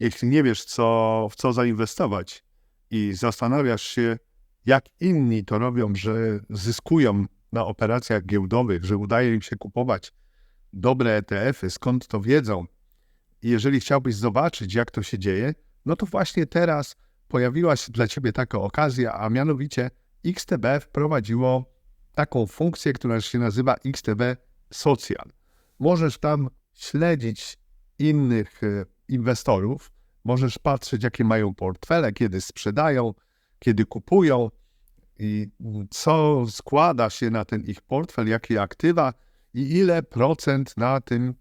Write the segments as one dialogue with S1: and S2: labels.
S1: jeśli nie wiesz, co, w co zainwestować i zastanawiasz się, jak inni to robią, że zyskują na operacjach giełdowych, że udaje im się kupować dobre ETF-y, skąd to wiedzą. Jeżeli chciałbyś zobaczyć, jak to się dzieje, no to właśnie teraz pojawiła się dla ciebie taka okazja, a mianowicie XTB wprowadziło taką funkcję, która się nazywa XTB Social. Możesz tam śledzić innych e, inwestorów, możesz patrzeć, jakie mają portfele, kiedy sprzedają, kiedy kupują i co składa się na ten ich portfel, jakie aktywa i ile procent na tym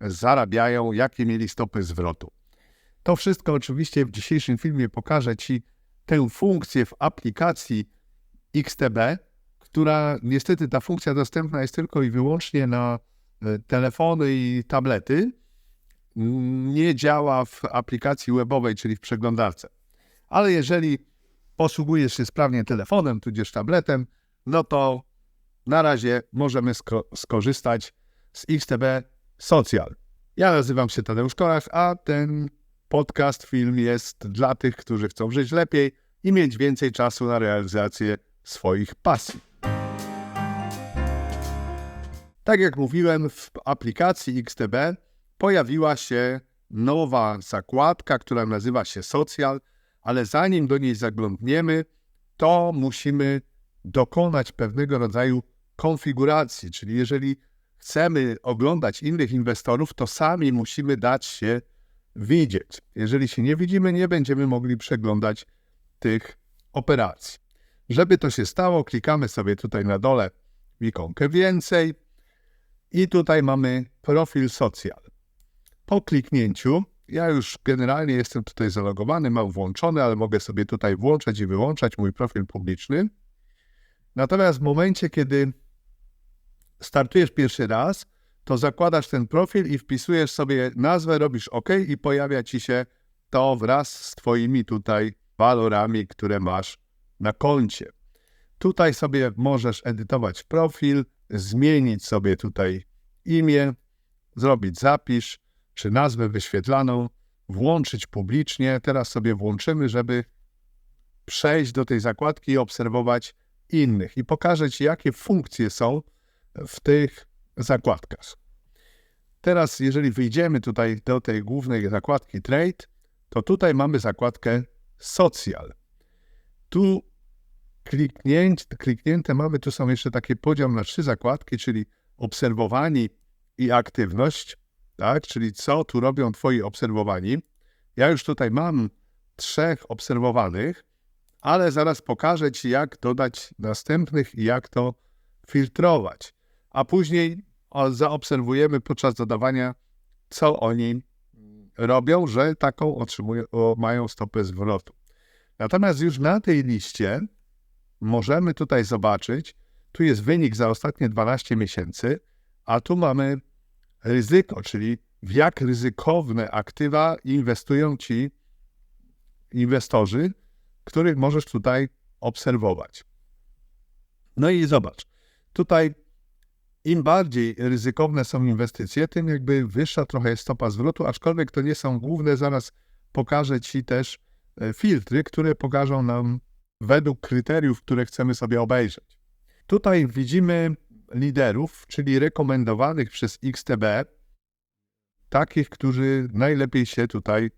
S1: zarabiają, jakie mieli stopy zwrotu. To wszystko oczywiście w dzisiejszym filmie pokażę Ci tę funkcję w aplikacji XTB, która niestety ta funkcja dostępna jest tylko i wyłącznie na e, telefony i tablety. Nie działa w aplikacji webowej, czyli w przeglądarce. Ale jeżeli posługujesz się sprawnie telefonem, tudzież tabletem, no to na razie możemy sko skorzystać z XTB Social. Ja nazywam się Tadeusz Korach, a ten podcast, film jest dla tych, którzy chcą żyć lepiej i mieć więcej czasu na realizację swoich pasji. Tak jak mówiłem, w aplikacji XTB pojawiła się nowa zakładka, która nazywa się Social, ale zanim do niej zaglądniemy, to musimy dokonać pewnego rodzaju konfiguracji, czyli jeżeli chcemy oglądać innych inwestorów, to sami musimy dać się widzieć. Jeżeli się nie widzimy, nie będziemy mogli przeglądać tych operacji. Żeby to się stało, klikamy sobie tutaj na dole w ikonkę więcej i tutaj mamy profil social. Po kliknięciu, ja już generalnie jestem tutaj zalogowany, mam włączony, ale mogę sobie tutaj włączać i wyłączać mój profil publiczny. Natomiast w momencie, kiedy startujesz pierwszy raz, to zakładasz ten profil i wpisujesz sobie nazwę, robisz OK i pojawia ci się to wraz z Twoimi tutaj walorami, które masz na koncie. Tutaj sobie możesz edytować profil, zmienić sobie tutaj imię, zrobić zapisz, czy nazwę wyświetlaną, włączyć publicznie. Teraz sobie włączymy, żeby przejść do tej zakładki i obserwować innych. I pokażę Ci, jakie funkcje są w tych zakładkach. Teraz, jeżeli wyjdziemy tutaj do tej głównej zakładki Trade, to tutaj mamy zakładkę Social. Tu kliknięte, kliknięte mamy, tu są jeszcze takie podział na trzy zakładki, czyli obserwowani i aktywność, tak? czyli co tu robią Twoi obserwowani. Ja już tutaj mam trzech obserwowanych, ale zaraz pokażę Ci, jak dodać następnych i jak to filtrować. A później zaobserwujemy podczas dodawania, co oni robią, że taką otrzymują, mają stopę zwrotu. Natomiast już na tej liście możemy tutaj zobaczyć, tu jest wynik za ostatnie 12 miesięcy, a tu mamy ryzyko, czyli w jak ryzykowne aktywa inwestują ci inwestorzy, których możesz tutaj obserwować. No i zobacz, tutaj im bardziej ryzykowne są inwestycje, tym jakby wyższa trochę jest stopa zwrotu, aczkolwiek to nie są główne. Zaraz pokażę Ci też e, filtry, które pokażą nam według kryteriów, które chcemy sobie obejrzeć. Tutaj widzimy liderów, czyli rekomendowanych przez XTB, takich, którzy najlepiej się tutaj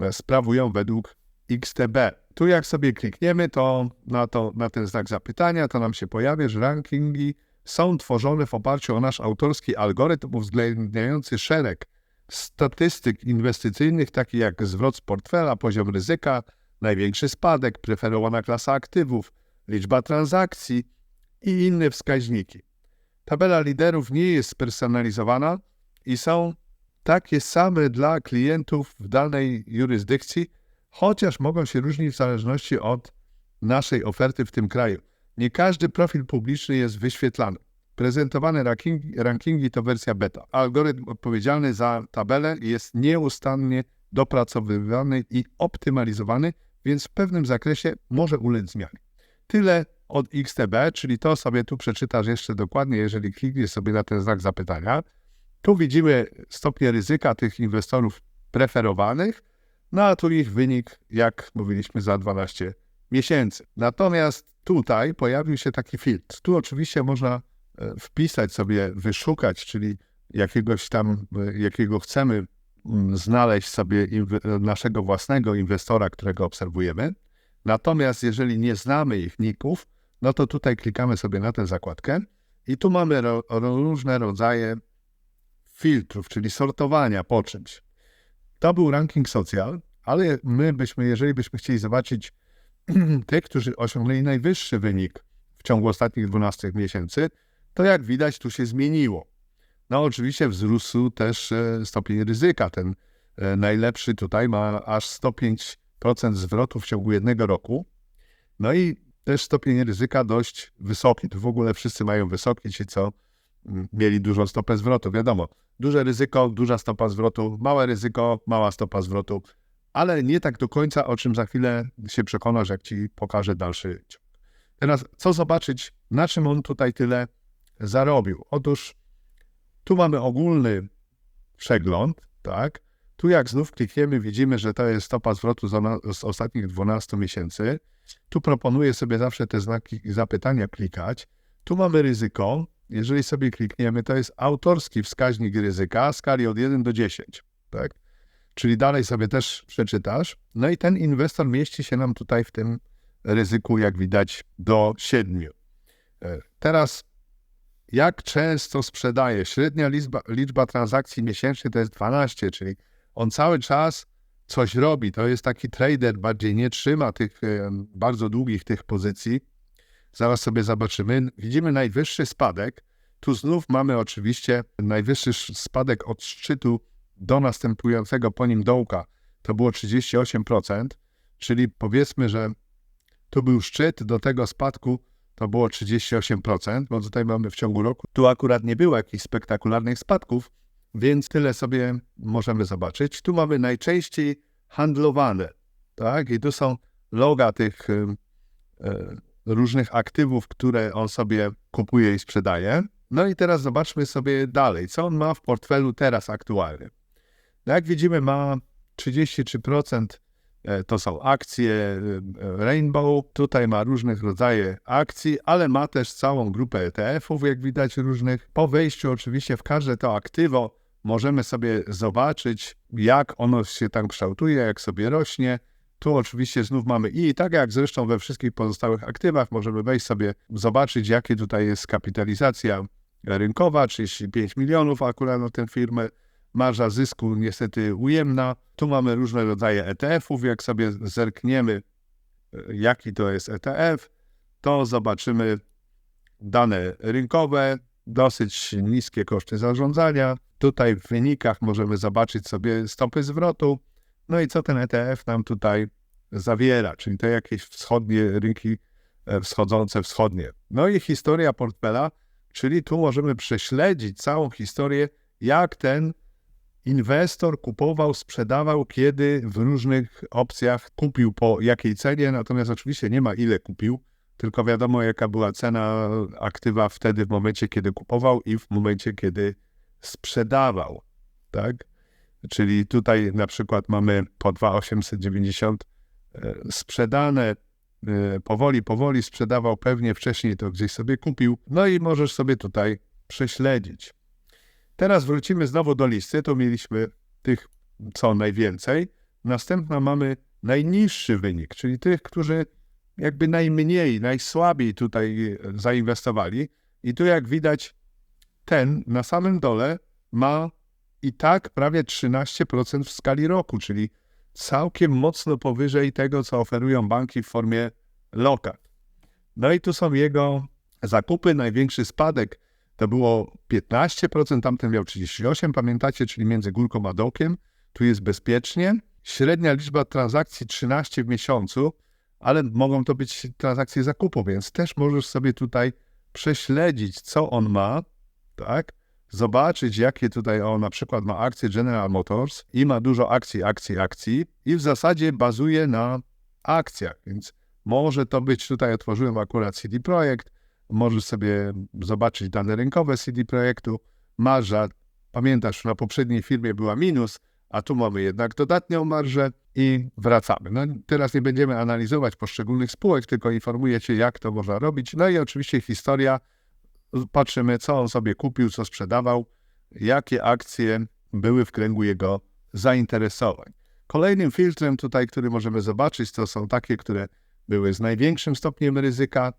S1: e, sprawują według XTB. Tu jak sobie klikniemy to na, to, na ten znak zapytania, to nam się pojawia, że rankingi są tworzone w oparciu o nasz autorski algorytm uwzględniający szereg statystyk inwestycyjnych, takich jak zwrot z portfela, poziom ryzyka, największy spadek, preferowana klasa aktywów, liczba transakcji i inne wskaźniki. Tabela liderów nie jest spersonalizowana i są takie same dla klientów w danej jurysdykcji, chociaż mogą się różnić w zależności od naszej oferty w tym kraju. Nie każdy profil publiczny jest wyświetlany. Prezentowane rankingi, rankingi to wersja beta. Algorytm odpowiedzialny za tabelę jest nieustannie dopracowywany i optymalizowany, więc w pewnym zakresie może ulec zmianie. Tyle od XTB, czyli to sobie tu przeczytasz jeszcze dokładnie, jeżeli klikniesz sobie na ten znak zapytania. Tu widzimy stopnie ryzyka tych inwestorów preferowanych, No a tu ich wynik, jak mówiliśmy, za 12 miesięcy. Natomiast tutaj pojawił się taki filtr. Tu oczywiście można e, wpisać sobie, wyszukać, czyli jakiegoś tam, e, jakiego chcemy mm, znaleźć sobie inwe- naszego własnego inwestora, którego obserwujemy. Natomiast jeżeli nie znamy ich ników, no to tutaj klikamy sobie na tę zakładkę i tu mamy ro, różne rodzaje filtrów, czyli sortowania po czymś. To był ranking social, ale my byśmy, jeżeli byśmy chcieli zobaczyć tych, którzy osiągnęli najwyższy wynik w ciągu ostatnich 12 miesięcy, to jak widać tu się zmieniło. No oczywiście wzrósł też e, stopień ryzyka. Ten e, najlepszy tutaj ma aż 105% zwrotu w ciągu jednego roku. No i też stopień ryzyka dość wysoki. Tu w ogóle wszyscy mają wysoki, ci co mm, mieli dużą stopę zwrotu. Wiadomo, duże ryzyko, duża stopa zwrotu, małe ryzyko, mała stopa zwrotu, ale nie tak do końca, o czym za chwilę się przekonasz, jak ci pokażę dalszy ciąg. Teraz, co zobaczyć, na czym on tutaj tyle zarobił? Otóż tu mamy ogólny przegląd, tak? Tu jak znów klikniemy, widzimy, że to jest stopa zwrotu z ostatnich 12 miesięcy. Tu proponuję sobie zawsze te znaki zapytania klikać. Tu mamy ryzyko. Jeżeli sobie klikniemy, to jest autorski wskaźnik ryzyka w skali od 1 do 10, tak? Czyli dalej sobie też przeczytasz. No i ten inwestor mieści się nam tutaj w tym ryzyku, jak widać, do 7. E, Teraz jak często sprzedaje? Średnia liczba, liczba transakcji miesięcznie to jest 12, czyli on cały czas coś robi. To jest taki trader, bardziej nie trzyma tych e, bardzo długich tych pozycji. Zaraz sobie zobaczymy. Widzimy najwyższy spadek. Tu znów mamy oczywiście najwyższy sz- spadek od szczytu do następującego po nim dołka. To było 38%, czyli powiedzmy, że tu był szczyt, do tego spadku to było 38%, bo tutaj mamy w ciągu roku. Tu akurat nie było jakichś spektakularnych spadków, więc tyle sobie możemy zobaczyć. Tu mamy najczęściej handlowane, tak? I tu są loga tych y, y, różnych aktywów, które on sobie kupuje i sprzedaje. No i teraz zobaczmy sobie dalej, co on ma w portfelu teraz aktualnie. No jak widzimy, ma 33% e, to są akcje e, Rainbow. Tutaj ma różnych rodzajów akcji, ale ma też całą grupę ETF-ów, jak widać, różnych. Po wejściu, oczywiście, w każde to aktywo możemy sobie zobaczyć, jak ono się tam kształtuje, jak sobie rośnie. Tu oczywiście znów mamy i tak jak zresztą we wszystkich pozostałych aktywach, możemy wejść sobie, zobaczyć, jakie tutaj jest kapitalizacja rynkowa, 35 milionów akurat na tę firmę. Marża zysku niestety ujemna. Tu mamy różne rodzaje ETF-ów. Jak sobie zerkniemy, e, jaki to jest ETF, to zobaczymy dane rynkowe, dosyć niskie koszty zarządzania. Tutaj w wynikach możemy zobaczyć sobie stopy zwrotu. No i co ten ETF nam tutaj zawiera, czyli te jakieś wschodnie rynki, e, wschodzące wschodnie. No i historia portfela, czyli tu możemy prześledzić całą historię, jak ten inwestor kupował, sprzedawał, kiedy w różnych opcjach kupił po jakiej cenie, natomiast oczywiście nie ma ile kupił, tylko wiadomo jaka była cena aktywa wtedy w momencie, kiedy kupował i w momencie, kiedy sprzedawał, tak? Czyli tutaj na przykład mamy po 2,890 e, sprzedane, e, powoli, powoli sprzedawał, pewnie wcześniej to gdzieś sobie kupił, no i możesz sobie tutaj prześledzić. Teraz wrócimy znowu do listy. Tu mieliśmy tych co najwięcej. Następna mamy najniższy wynik, czyli tych, którzy jakby najmniej, najsłabiej tutaj e, zainwestowali. I tu jak widać, ten na samym dole ma i tak prawie 13% w skali roku, czyli całkiem mocno powyżej tego, co oferują banki w formie lokat. No i tu są jego zakupy. Największy spadek to było 15%, tamten miał 38%, pamiętacie, czyli między górką a dołkiem. Tu jest bezpiecznie. Średnia liczba transakcji 13 w miesiącu, ale mogą to być transakcje zakupu, więc też możesz sobie tutaj prześledzić, co on ma, tak? Zobaczyć, jakie tutaj on na przykład ma akcje General Motors i ma dużo akcji, akcji, akcji i w zasadzie bazuje na akcjach, więc może to być, tutaj otworzyłem akurat CD Projekt, możesz sobie zobaczyć dane rynkowe CD Projektu, marża, pamiętasz, na poprzedniej firmie była minus, a tu mamy jednak dodatnią marżę i wracamy. No, teraz nie będziemy analizować poszczególnych spółek, tylko informuję Cię, jak to można robić. No i oczywiście historia, patrzymy, co on sobie kupił, co sprzedawał, jakie akcje były w kręgu jego zainteresowań. Kolejnym filtrem tutaj, który możemy zobaczyć, to są takie, które były z największym stopniem ryzyka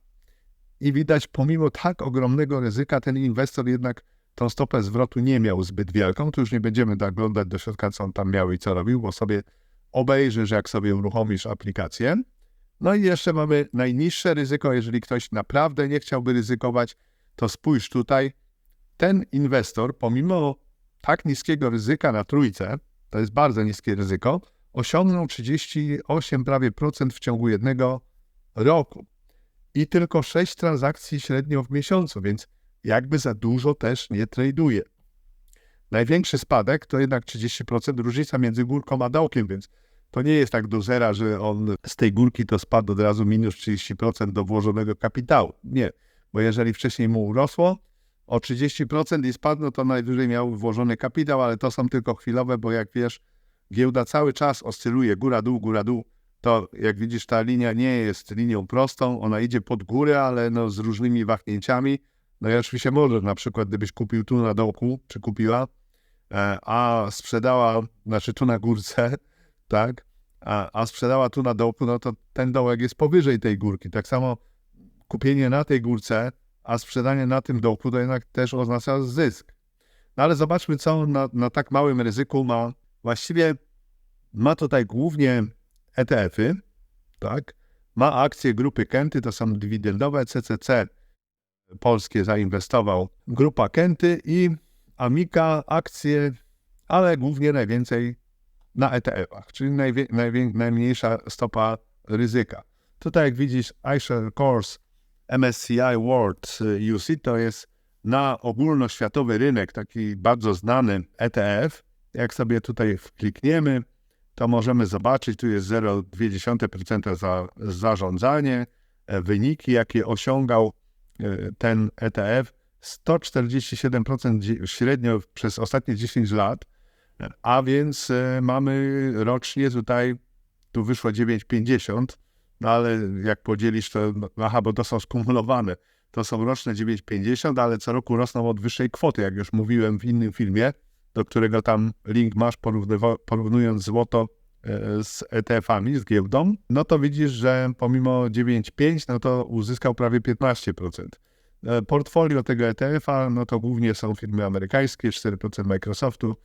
S1: i widać, pomimo tak ogromnego ryzyka, ten inwestor jednak tą stopę zwrotu nie miał zbyt wielką. Tu już nie będziemy zaglądać do środka, co on tam miał i co robił, bo sobie obejrzysz, jak sobie uruchomisz aplikację. No i jeszcze mamy najniższe ryzyko. Jeżeli ktoś naprawdę nie chciałby ryzykować, to spójrz tutaj. Ten inwestor, pomimo tak niskiego ryzyka na trójce, to jest bardzo niskie ryzyko, osiągnął 38 prawie procent w ciągu jednego roku. I tylko 6 transakcji średnio w miesiącu, więc jakby za dużo też nie traduje. Największy spadek to jednak 30% różnica między górką a dołkiem, więc to nie jest tak do zera, że on z tej górki to spadł od razu minus 30% do włożonego kapitału. Nie, bo jeżeli wcześniej mu urosło o 30% i spadł, no to najwyżej miał włożony kapitał, ale to są tylko chwilowe, bo jak wiesz, giełda cały czas oscyluje góra-dół, góra-dół. To jak widzisz, ta linia nie jest linią prostą, ona idzie pod górę, ale no z różnymi wahnięciami. No i oczywiście możesz, na przykład gdybyś kupił tu na dołku, czy kupiła, e, a sprzedała, znaczy tu na górce, tak, a, a sprzedała tu na dołku, no to ten dołek jest powyżej tej górki. Tak samo kupienie na tej górce, a sprzedanie na tym dołku to jednak też oznacza zysk. No ale zobaczmy, co na, na tak małym ryzyku ma. Właściwie ma tutaj głównie ETF-y, tak, ma akcje grupy Kenty, to są dywidendowe CCC, polskie zainwestował grupa Kenty i Amika akcje, ale głównie najwięcej na ETF-ach, czyli najmniejsza stopa ryzyka. Tutaj jak widzisz iShares Course MSCI World UC to jest na ogólnoświatowy rynek taki bardzo znany ETF. Jak sobie tutaj klikniemy, to możemy zobaczyć, tu jest 0,2% za zarządzanie, e, wyniki, jakie osiągał E, ten ETF 147% średnio przez ostatnie 10 lat, a więc e, mamy rocznie tutaj, tu wyszło 9,50, no ale jak podzielisz to, no, aha, bo to są skumulowane, to są roczne 9,50, ale co roku rosną od wyższej kwoty, jak już mówiłem w innym filmie, do którego tam link masz porównując złoto E, z ETF-ami, z giełdą, no to widzisz, że pomimo 9,5, no to uzyskał prawie 15%. E, portfolio tego ETF-a, no to głównie są firmy amerykańskie, 4% Microsoftu.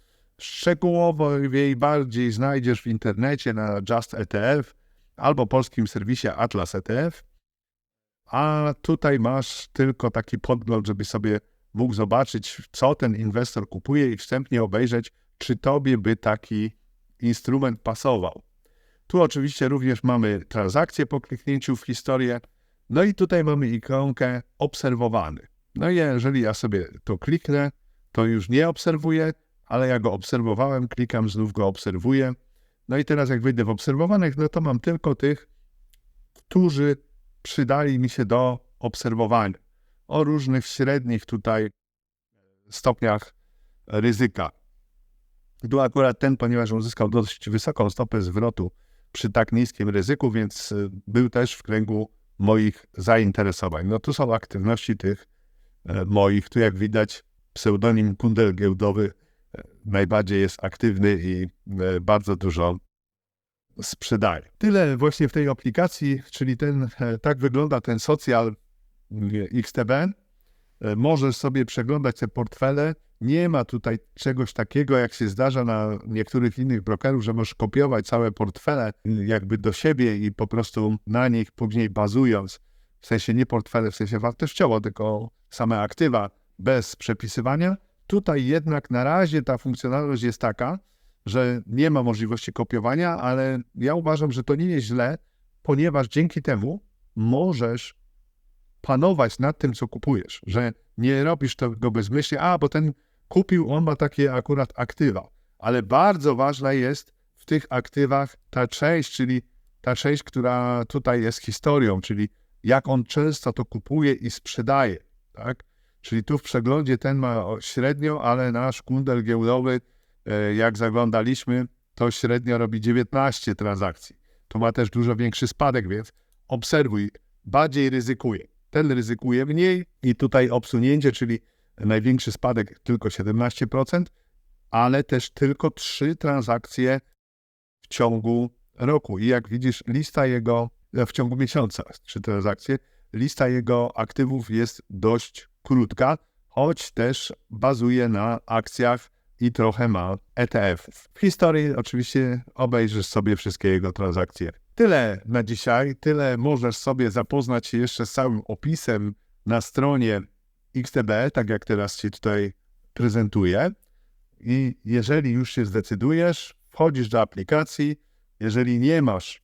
S1: Szczegółowo i bardziej znajdziesz w internecie na Just ETF albo polskim serwisie Atlas ETF. A tutaj masz tylko taki podgląd, żeby sobie mógł zobaczyć, co ten inwestor kupuje i wstępnie obejrzeć, czy tobie by taki instrument pasował. Tu oczywiście również mamy transakcję po kliknięciu w historię. No i tutaj mamy ikonkę obserwowany. No i jeżeli ja sobie to kliknę, to już nie obserwuję, ale ja go obserwowałem, klikam, znów go obserwuję. No i teraz jak wyjdę w obserwowanych, no to mam tylko tych, którzy przydali mi się do obserwowania o różnych średnich tutaj stopniach ryzyka. Tu akurat ten, ponieważ uzyskał dość wysoką stopę zwrotu przy tak niskim ryzyku, więc y, był też w kręgu moich zainteresowań. No tu są aktywności tych e, moich. Tu jak widać pseudonim kundel giełdowy e, najbardziej jest aktywny i e, bardzo dużo sprzedaje. Tyle właśnie w tej aplikacji, czyli ten, tak wygląda ten socjal XTB. Możesz sobie przeglądać te portfele, nie ma tutaj czegoś takiego, jak się zdarza na niektórych innych brokerów, że możesz kopiować całe portfele jakby do siebie i po prostu na nich później bazując, w sensie nie portfele w sensie wartościowo, tylko same aktywa bez przepisywania. Tutaj jednak na razie ta funkcjonalność jest taka, że nie ma możliwości kopiowania, ale ja uważam, że to nie jest źle, ponieważ dzięki temu możesz panować nad tym, co kupujesz, że nie robisz tego bezmyślnie, a bo ten kupił, on ma takie akurat aktywa. Ale bardzo ważna jest w tych aktywach ta część, czyli ta część, która tutaj jest historią, czyli jak on często to kupuje i sprzedaje, tak? Czyli tu w przeglądzie ten ma średnio, ale nasz kundel giełdowy e, jak zaglądaliśmy, to średnio robi 19 transakcji. To ma też dużo większy spadek, więc obserwuj, bardziej ryzykuje. Ten ryzykuje mniej i tutaj obsunięcie, czyli największy spadek tylko 17%, ale też tylko 3 transakcje w ciągu roku. I jak widzisz, lista jego e, w ciągu miesiąca, 3 transakcje, lista jego aktywów jest dość krótka, choć też bazuje na akcjach i trochę ma ETF-ów. W historii oczywiście obejrzysz sobie wszystkie jego transakcje. Tyle na dzisiaj, tyle możesz sobie zapoznać się jeszcze z całym opisem na stronie XTB, tak jak teraz Ci tutaj prezentuję. I jeżeli już się zdecydujesz, wchodzisz do aplikacji. Jeżeli nie masz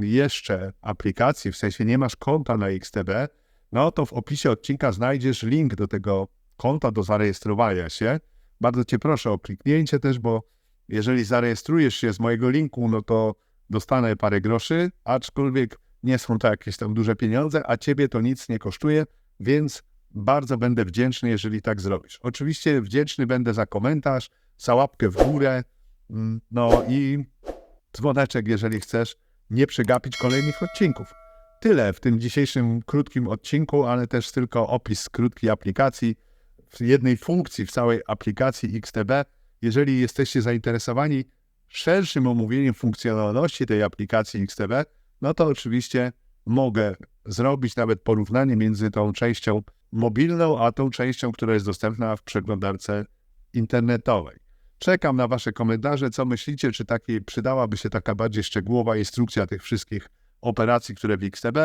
S1: jeszcze aplikacji, w sensie nie masz konta na XTB, no to w opisie odcinka znajdziesz link do tego konta, do zarejestrowania się. Bardzo Cię proszę o kliknięcie też, bo jeżeli zarejestrujesz się z mojego linku, no to dostanę parę groszy, aczkolwiek nie są to jakieś tam duże pieniądze, a Ciebie to nic nie kosztuje, więc bardzo będę wdzięczny, jeżeli tak zrobisz. Oczywiście wdzięczny będę za komentarz, za łapkę w górę, mm, no i dzwoneczek, jeżeli chcesz nie przegapić kolejnych odcinków. Tyle w tym dzisiejszym krótkim odcinku, ale też tylko opis krótkiej aplikacji, w jednej funkcji w całej aplikacji XTB. Jeżeli jesteście zainteresowani szerszym omówieniem funkcjonalności tej aplikacji XTB, no to oczywiście mogę zrobić nawet porównanie między tą częścią mobilną, a tą częścią, która jest dostępna w przeglądarce internetowej. Czekam na Wasze komentarze, co myślicie, czy takiej przydałaby się taka bardziej szczegółowa instrukcja tych wszystkich operacji, które w XTB.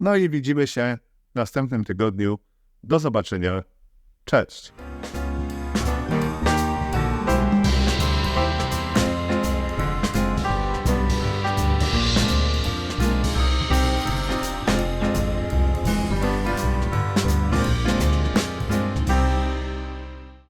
S1: No i widzimy się w następnym tygodniu. Do zobaczenia. Cześć.